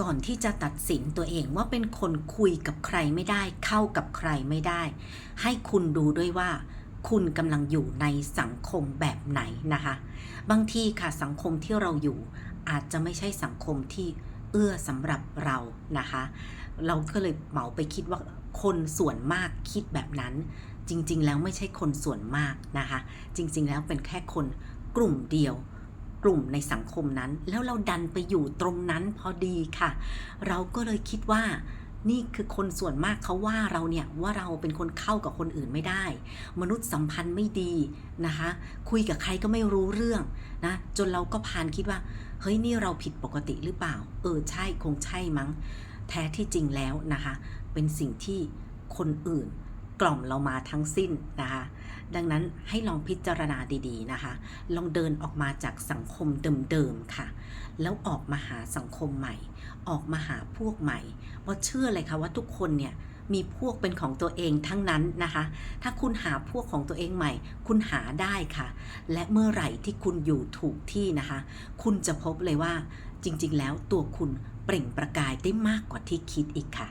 ก่อนที่จะตัดสินตัวเองว่าเป็นคนคุยกับใครไม่ได้ เข้ากับใครไม่ได้ ให้คุณดูด้วยว่า คุณกำลังอยู่ในสังคมแบบไหนนะคะ บางทีค่ะสังคมที่เราอยู่ อาจจะไม่ใช่สังคมที่เอื้อสำหรับเรานะคะ เราก็เลยเหมาไปคิดว่าคนส่วนมากคิดแบบนั้น จริง ๆ แล้วไม่ใช่คนส่วนมากนะคะ จริง ๆ แล้วเป็นแค่คนกลุ่มเดียว กลุ่มในสังคมนั้น แล้วเราดันไปอยู่ตรงนั้นพอดีค่ะ เราก็เลยคิดว่านี่คือคนส่วนมากเขาว่าเราเนี่ยว่าเราเป็นคนเข้ากับคนอื่นไม่ได้ มนุษย์สัมพันธ์ไม่ดีนะคะ คุยกับใครก็ไม่รู้เรื่องนะจนเราก็พานคิดว่า เฮ้ยนี่เราผิดปกติหรือเปล่า เออใช่คงใช่มั้ง แท้ที่จริงแล้วนะคะ เป็นสิ่งที่คนอื่นกล่อมเรามาทั้งสิ้นนะคะ ดังนั้นให้ลองพิจารณาดีๆนะคะ ลองเดินออกมาจากสังคมเดิมๆค่ะ แล้วออกมาหาสังคมใหม่ ออกมาหาพวกใหม่เพราะเชื่อเลยค่ะว่าทุกคนเนี่ยมีพวกเป็นของตัวเองทั้งนั้นนะคะ ถ้าคุณหาพวกของตัวเองใหม่ คุณหาได้ค่ะ และเมื่อไหร่ที่คุณอยู่ถูกที่นะคะ คุณจะพบเลยว่าจริงๆ แล้วตัวคุณเปล่งประกายได้มากกว่าที่คิดอีกค่ะ